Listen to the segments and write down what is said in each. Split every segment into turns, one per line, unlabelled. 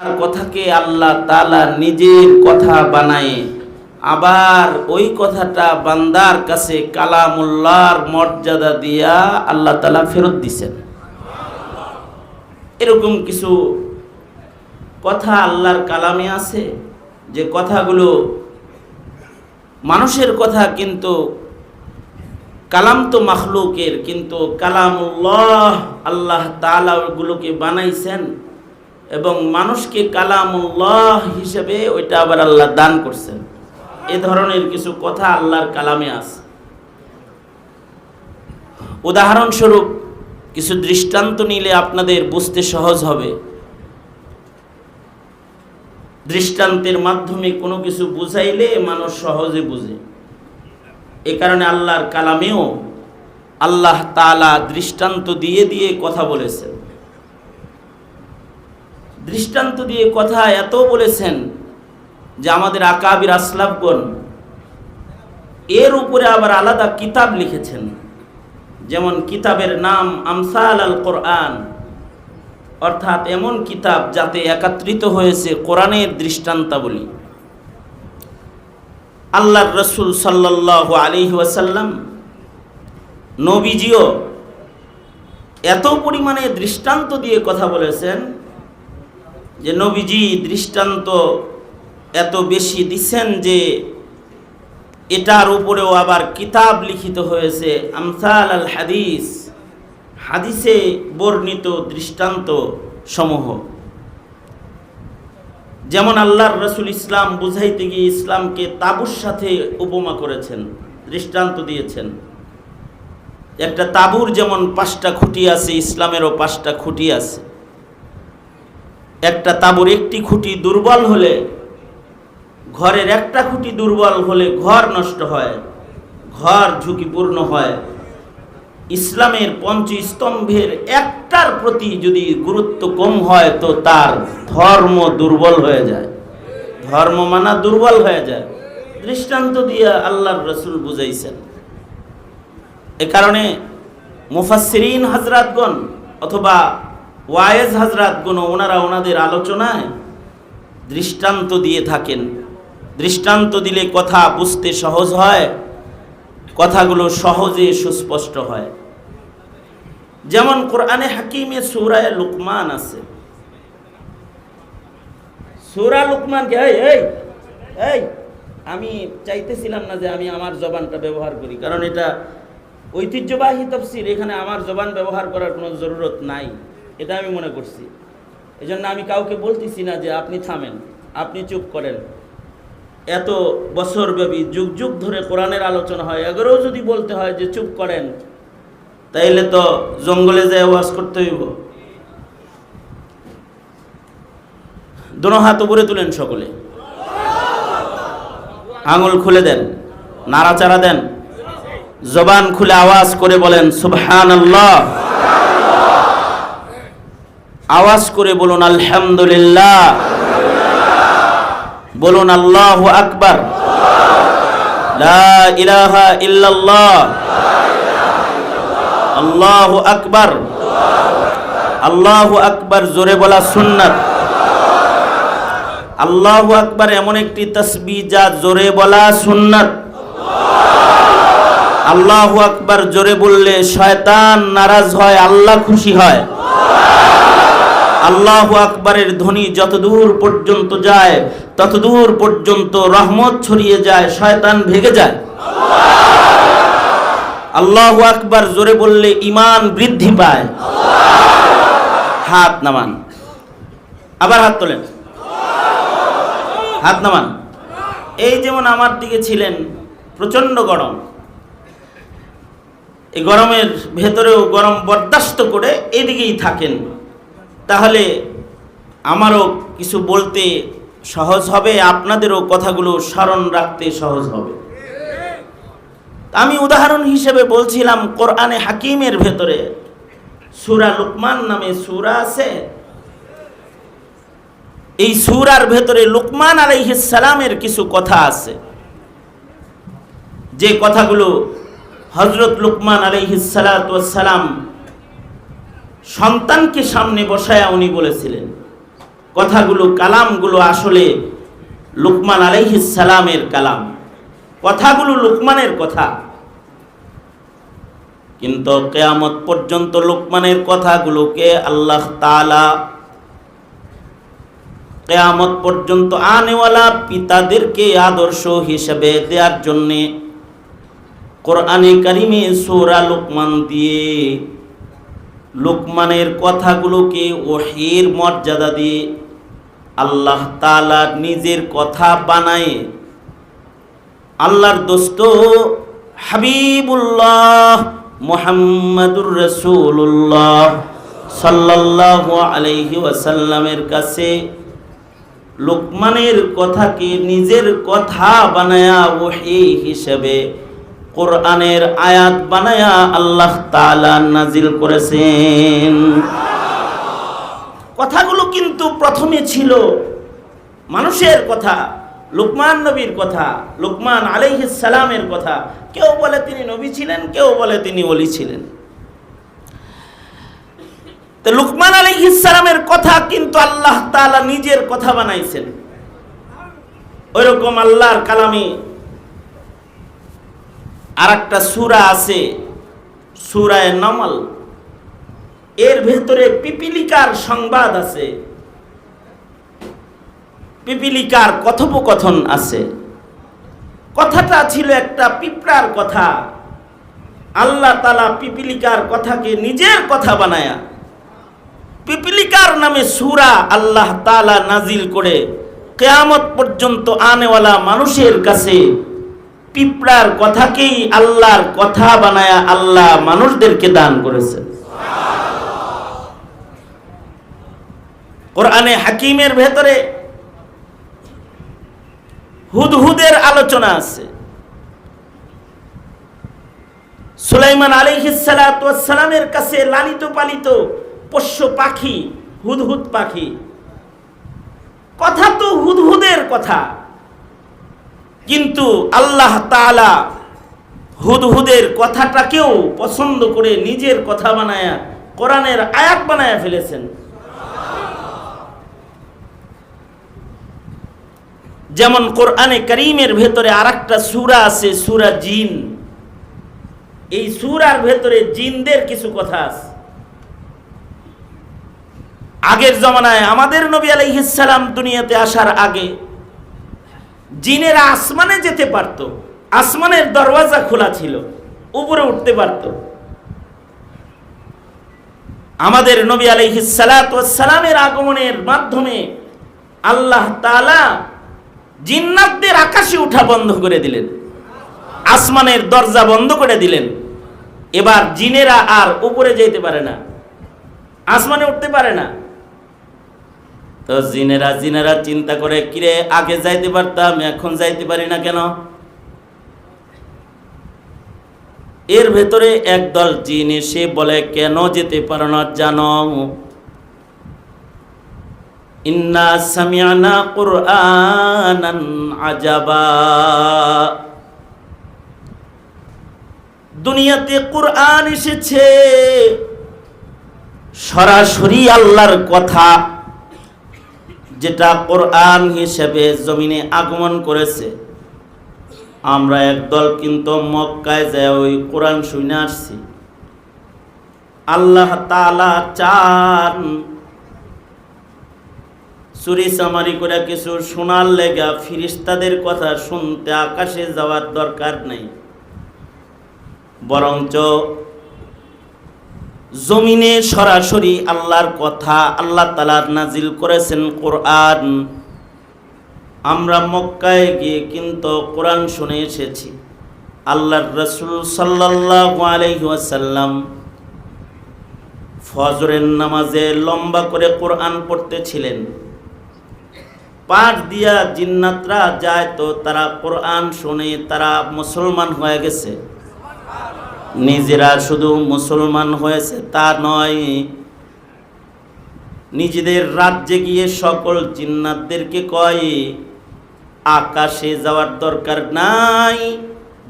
তার কথাকে আল্লাহ তালা নিজের কথা বানায়। আবার ওই কথাটা বান্দার কাছে কালামুল্লাহর মর্যাদা দিয়া আল্লাহ তালা ফেরত দিছেন। এরকম কিছু কথা আল্লাহর কালামে আছে যে কথাগুলো মানুষের কথা কিন্তু কালাম তো মাখলুকের, কিন্তু কালামুল্লাহ আল্লাহ তাআলা ওগুলোকে বানাইছেন। এবং মানুষকে কালামুল্লাহ হিসেবে ওইটা আবার আল্লাহ দান করছেন। এ ধরনের কিছু কথা আল্লাহর কালামে আছে। উদাহরণস্বরূপ, কিছু দৃষ্টান্ত নিলে আপনাদের বুঝতে সহজ হবে। দৃষ্টান্তের মাধ্যমে কোনো কিছু বুঝাইলে মানুষ সহজে বুঝে। এ কারণে আল্লাহর কালামেও আল্লাহ তালা দৃষ্টান্ত দিয়ে দিয়ে কথা বলেছেন। দৃষ্টান্ত দিয়ে কথা এত বলেছেন যে আমাদের আকাবির আসলাফগণ এর উপরে আবার আলাদা কিতাব লিখেছেন। যেমন কিতাবের নাম আমসাল আল কোরআন। অর্থাৎ এমন কিতাব যাতে একত্রিত হয়েছে কোরআনের দৃষ্টান্তাবলী। আল্লাহর রসুল সাল্লাহ আলী ওয়াসাল্লাম নবীজিও এত পরিমাণে দৃষ্টান্ত দিয়ে কথা বলেছেন যে নবীজি দৃষ্টান্ত এত বেশি দিচ্ছেন যে এটার উপরেও আবার কিতাব লিখিত হয়েছে। আমসাল আল হাদিস, হাদিসে বর্ণিত দৃষ্টান্ত সমূহ। যেমন আল্লাহর রসুল ইসলাম বুঝাইতে গিয়ে ইসলামকে তাবুর সাথে উপমা করেছেন, দৃষ্টান্ত দিয়েছেন। একটা তাবুর যেমন পাঁচটা খুঁটি আছে, ইসলামেরও পাঁচটা খুঁটি আছে। একটা তাবুর একটি খুঁটি দুর্বল হলে, ঘরের একটা খুঁটি দুর্বল হলে ঘর নষ্ট হয়, ঘর ঝুঁকিপূর্ণ হয়। ইসলামের পঞ্চস্তম্ভের একটার প্রতি যদি গুরুত্ব কম হয়, তো তার ধর্ম দুর্বল হয়ে যায়। ধর্ম মানা দুর্বল হয়ে যায়। দৃষ্টান্ত দিয়ে আল্লাহর রসুল বুঝাইছেন। এ কারণে মুফাসসিরিন, হাজরাতগণ, অথবা ওয়ায়েজ হাজরাতগণ ওনারা ওনাদের আলোচনায় দৃষ্টান্ত দিয়ে থাকেন। দৃষ্টান্ত দিলে কথা বুঝতে সহজ হয়, কথাগুলো সহজে সুস্পষ্ট হয়। যেমন কোরআনে হাকিমে সুরায় লুকমান আছে। সুরা লুকমান এই, আমি চাইতেছিলাম না যে আমি আমার জবানটা ব্যবহার করি, কারণ এটা ঐতিহ্যবাহী তফসির, এখানে আমার জবান ব্যবহার করার কোনো জরুরত নাই। এটা আমি মনে করছি। এই জন্য আমি কাউকে বলতেছি না যে আপনি থামেন, আপনি চুপ করেন। এত বছরব্যাপী যুগ যুগ ধরে কোরআনের আলোচনা হয়, এগারোও যদি বলতে হয় যে চুপ করেন, তাইলে তো জঙ্গলে যায় ওয়াজ করতে হইব। দোনো হাত উপরে তুলেন সকলে। আঙুল খুলে দেন, নাড়াচাড়া দেন, জবান খুলে আওয়াজ করে বলেন সুবহান আওয়াজ করে বলুন, আলহামদুলিল্লাহ। বলুন, আল্লাহ আকবার। আল্লাহ আকবার। আল্লাহ আকবার, জোরে বলা সুন্নাত। আল্লাহ আকবার এমন একটি তসবি যা জোরে বলা সুন্নাত। আল্লাহ আকবার, জোরে বললে শয়তান নারাজ হয়, আল্লাহ খুশি হয়। আল্লাহ আকবরের ধ্বনি যতদূর পর্যন্ত যায়, ততদূর পর্যন্ত রহমত ছড়িয়ে যায়, শয়তান ভেগে যায়। আল্লাহ আকবার জোরে বললে ইমান বৃদ্ধি পায়। হাত নামান। আবার হাত তোলেন। হাত নামান। এই যেমন আমার দিকে ছিলেন প্রচণ্ড গরম। এই গরমের ভেতরেও গরম বরদাস্ত করে এদিকেই থাকেন। তাহলে আমারও কিছু বলতে সহজ হবে, আপনাদেরও কথাগুলো স্মরণ রাখতে সহজ হবে। আমি উদাহরণ হিসেবে বলছিলাম, কোরআনে হাকিমের ভেতরে সুরা লুকমান নামে সুরা আছে। এই সুরার ভেতরে লুকমান সালামের কিছু কথা আছে। যে কথাগুলো হজরত লুকমান সালাম সন্তানকে সামনে বসায়া উনি বলেছিলেন, কথাগুলো, কালামগুলো আসলে লুকমান সালামের কালাম। কথাগুলো লুকমানের কথা। কিন্তু কেয়ামত পর্যন্ত লোকমানের কথাগুলোকে আল্লাহ তালা কেয়ামত পর্যন্ত আনেওয়ালা পিতাদেরকে আদর্শ হিসেবে দেওয়ার জন্যে কোরআনে কারিমে সোরা লোকমান দিয়ে লোকমানের কথাগুলোকে ওহের মর্যাদা দিয়ে আল্লাহ তালা নিজের কথা বানায়। আল্লাহর দোস্ত, হাবিবুল্লাহ মোহাম্মদুর রসুল্লাহ সাল্লাহ আলাইহি ওয়াসাল্লামের কাছে লোকমানের কথাকে নিজের কথা বানায়া ওহি হিসেবে কোরআনের আয়াত বানায়া আল্লাহ তাআলা নাজিল করেছেন। কথাগুলো কিন্তু প্রথমে ছিল মানুষের কথা, লুকমান নবীর কথা, লুকমান সালামের কথা। কেউ বলে তিনি নবী ছিলেন, কেউ বলে তিনি অলি ছিলেন। তো লুকমান সালামের কথা কিন্তু আল্লাহ তাআলা নিজের কথা বানাইছেন। ওইরকম আল্লাহর কালামে আর একটা সুরা আছে, সুরায় নমল। এর ভেতরে পিপিলিকার সংবাদ আছে। পিপিলিকার কথোপকথন আছে। কথাটা ছিল একটা পিঁপড়ার কথা। আল্লাহ তালা পিপিলিকার কথাকে নিজের কথা বানায়া, পিপিলিকার নামে সুরা আল্লাহ তালা নাজিল করে, কেয়ামত পর্যন্ত আনেওয়ালা মানুষের কাছে পিঁপড়ার কথাকেই আল্লাহর কথা বানায়া আল্লাহ মানুষদেরকে দান করেছেন কোরআনে হাকিমের ভেতরে হুদহুদের আলোচনা আছে। সুলাইমান আলিহিসালামের কাছে লালিত পালিত পোষ্য পাখি, হুদহুদ পাখি। কথা তো হুদহুদের কথা। কিন্তু আল্লাহ তাআলা হুদহুদের কথাটাকেও পছন্দ করে নিজের কথা বানায়া, কোরআনের আয়াত বানায়া ফেলেছেন। যেমন কোরআনে করিমের ভেতরে আর একটা সুরা আছে, সুরা জিন। এই সুরার ভেতরে জিনদের কিছু কথা আছে। আগের জমানায় আমাদের নবী আলাইহিসালাম দুনিয়াতে আসার আগে জিনেরা আসমানে যেতে পারত, আসমানের দরওয়াজা খোলা ছিল, উপরে উঠতে পারত। আমাদের নবী সালামের আগমনের মাধ্যমে আল্লাহ তাআলা জিন্নাতদের আকাশে উঠা বন্ধ করে দিলেন, আসমানের দরজা বন্ধ করে দিলেন। এবার জিনেরা আর উপরে যেতে পারে না, আসমানে উঠতে পারে না। তো জিনেরা জিনেরা চিন্তা করে, কিরে, আগে যাইতে পারতাম, এখন যাইতে পারি না কেন? এর ভেতরে একদল জিন এসে বলে, কেন যেতে পারো না, জানো? ইন্না সামিয়ানা কুরআনান আজাবা। দুনিয়াতে কোরআন এসেছে। সরাসরি আল্লাহর কথা যেটা কোরআন হিসেবে জমিনে আগমন করেছে। আমরা একদল কিন্তু মক্কায় যায় ওই কোরআন শুনে আসছি। আল্লাহ তালা চান চুরি চামারি করে কিছু শোনার লেগা ফিরিস্তাদের কথা শুনতে আকাশে যাওয়ার দরকার নেই। বরঞ্চ জমিনে সরাসরি আল্লাহর কথা আল্লাহ তালার নাজিল করেছেন কোরআন। আমরা মক্কায় গিয়ে কিন্তু কোরআন শুনে এসেছি। আল্লাহর রসুল সাল্লাহ আলহিহাসাল্লাম ফজরের নামাজে লম্বা করে কোরআন পড়তেছিলেন। পাঠ দিয়া জিন্নাতরা যায় তো তারা কোরআন শুনে তারা মুসলমান হয়ে গেছে। নিজেরা শুধু মুসলমান হয়েছে তা নয়, নিজেদের রাজ্যে গিয়ে সকল জিন্নাতদেরকে কয়, আকাশে যাওয়ার দরকার নাই,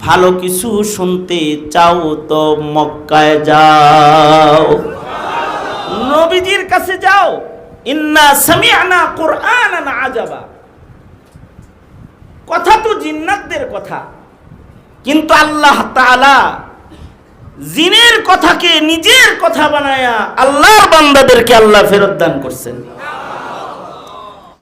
ভালো কিছু শুনতে চাও তো মক্কায় যাও। নবীজির কাছে যাও। ইন্না সামিআনা কুরআনান আজাবা। কথা তো জিন্নাতদের কথা। কিন্তু আল্লাহ তাআলা জিনের কথাকে নিজের কথা বানায়া আল্লাহর বান্দাদেরকে আল্লাহ ফেরত দান করছেন।